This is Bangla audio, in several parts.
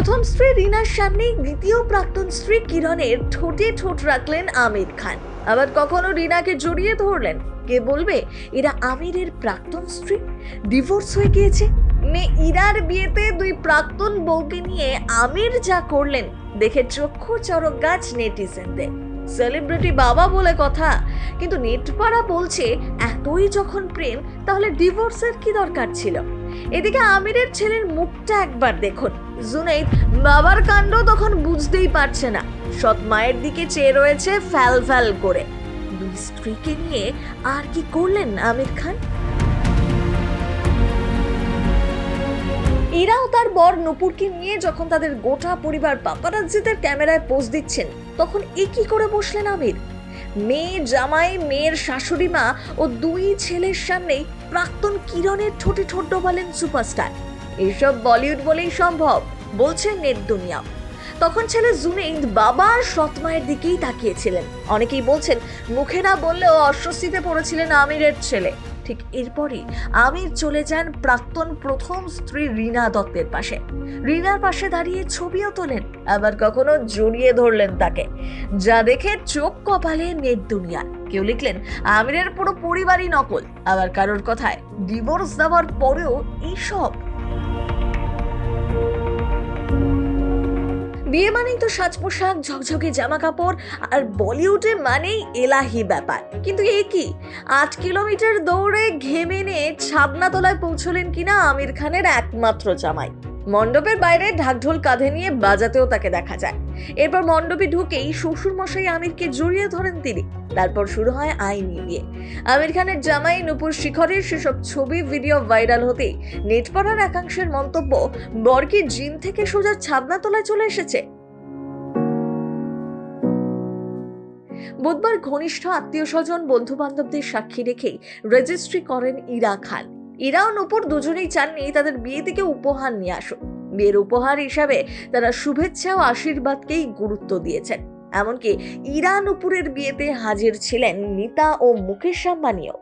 প্রথম স্ত্রী রিনার সামনেই দ্বিতীয় প্রাক্তন স্ত্রী কিরণের ঠোঁটে ঠোঁট রাখলেন আমির খান। আবার কখনো রিনাকে জড়িয়ে ধরলেন? কে বলবে? এরা আমিরের প্রাক্তন স্ত্রী? ডিভোর্স হয়ে গিয়েছে? মেয়ে ইরার বিয়েতে দুই প্রাক্তন বউকে নিয়ে আমির যা করলেন, দেখে চক্ষু চরক গাছ নেটিজেনদের। সেলিব্রিটি বাবা বলে কথা, কিন্তু নেটপাড়া বলছে, এতই যখন প্রেম, তাহলে ডিভোর্সের কি দরকার ছিল? এদিকে আমিরের ছেলের মুখটা একবার দেখুন। জুনাইদ বাবার কাণ্ড তখন বুঝতেই পারছে না। সৎ মায়ের দিকে চেয়ে রয়েছে ফ্যাল ফ্যাল করে। দুই স্ত্রীকে নিয়ে আর কি করলেন আমির খান? এরাও তার বর নূপুরকে নিয়ে যখন তাদের গোটা পরিবার পাপারাজ্জিদের ক্যামেরায় পোজ দিচ্ছেন, তখন এ কি করে বসলেন আমির? মেয়ে জামাই, মেয়ের শাশুড়ি মা ও দুই ছেলের সামনেই প্রাক্তন কিরণের ঠোঁটে ঠোঁট বলেন সুপারস্টার। এইসব বলিউড বলেই সম্ভব, বলছে নেট দুনিয়া। তখন ছেলে জুনেইদ বাবার সৎ মায়ের দিকেই তাকিয়েছিলেন। অনেকেই বলছেন, মুখে না বললেও অস্বস্তিতে পড়েছিলেন আমিরের ছেলে। ঠিক এরপরই আমির চলে যান প্রাক্তন প্রথম স্ত্রী রীনা দত্তের পাশে। রিনার পাশে দাঁড়িয়ে ছবিও তোলেন, আবার কখনো জড়িয়ে ধরলেন তাকে। যা দেখে চোখ কপালে নেট দুনিয়া কেউ লিখলেন, আমিরের পুরো পরিবারই নকল। আবার কারোর কথায় ডিভোর্স দেওয়ার পরেও এইসব বিয়ে মানেই তো সাজ পোশাক, ঝকঝকে জামা কাপড়, আর বলিউডে মানেই এলাহি ব্যাপার। কিন্তু এ কি? আট কিলোমিটার দৌড়ে ঘেমে নিয়ে ছাবনাতলায় পৌঁছলেন কিনা আমির খানের একমাত্র জামাই। মণ্ডপের বাইরে ঢাকঢোল কাঁধে নিয়ে বাজাতেও তাকে দেখা যায়। এরপর মণ্ডপে ঢুকেই শ্বশুর মশাই আমিরকে জড়িয়ে ধরেন তিনি। তারপর শুরু হয় আইনি বিয়ে আমির খানের জামাই নুপুর শিখরের সেসব ছবি, ভিডিও ভাইরাল হতেই নেটপাড়ার একাংশের মন্তব্য বরকে জিম থেকে সোজা ছাদনা তলায় চলে এসেছে। বুধবার ঘনিষ্ঠ আত্মীয় স্বজন বন্ধু বান্ধবদের সাক্ষী রেখেই রেজিস্ট্রি করেন ইরা খান। ইরা ও নূপুর দুজনেই চাননি তাদের বিয়ে থেকে উপহার নিয়ে আসুক। বিয়ের উপহার হিসাবে তারা শুভেচ্ছা ও আশীর্বাদকেই গুরুত্ব দিয়েছেন। এমনকি ইরা নূপুরের বিয়েতে হাজির ছিলেন মিতা ও মুকেশ আম্বানিও।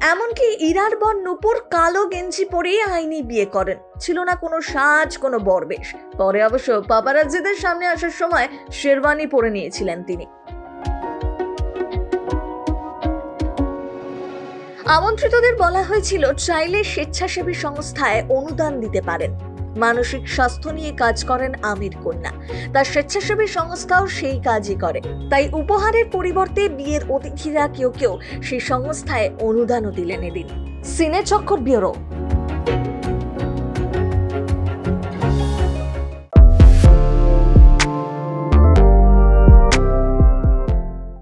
এমনকি ইরার বর নূপুর কালো গেঞ্জি পরেই আইনি বিয়ে করেন। ছিল না কোনো সাজ, কোনো বরবেশ। পরে অবশ্য পাপারাজ্জিদের সামনে আসার সময় শেরওয়ানি পরে নিয়েছিলেন তিনি। আমন্ত্রিতদের বলা হয়েছিল, চাইলে স্বেচ্ছাসেবী সংস্থায় অনুদান দিতে পারেন। মানসিক স্বাস্থ্য নিয়ে কাজ করেন আমির কন্যা। তার স্বেচ্ছাসেবী সংস্থাও সেই কাজই করে। তাই উপহারের পরিবর্তে বিয়ের অতিথিরা কেউ কেউ সেই সংস্থায় অনুদানও দিলেন এদিন। সিনে চক্কর ব্যুরো।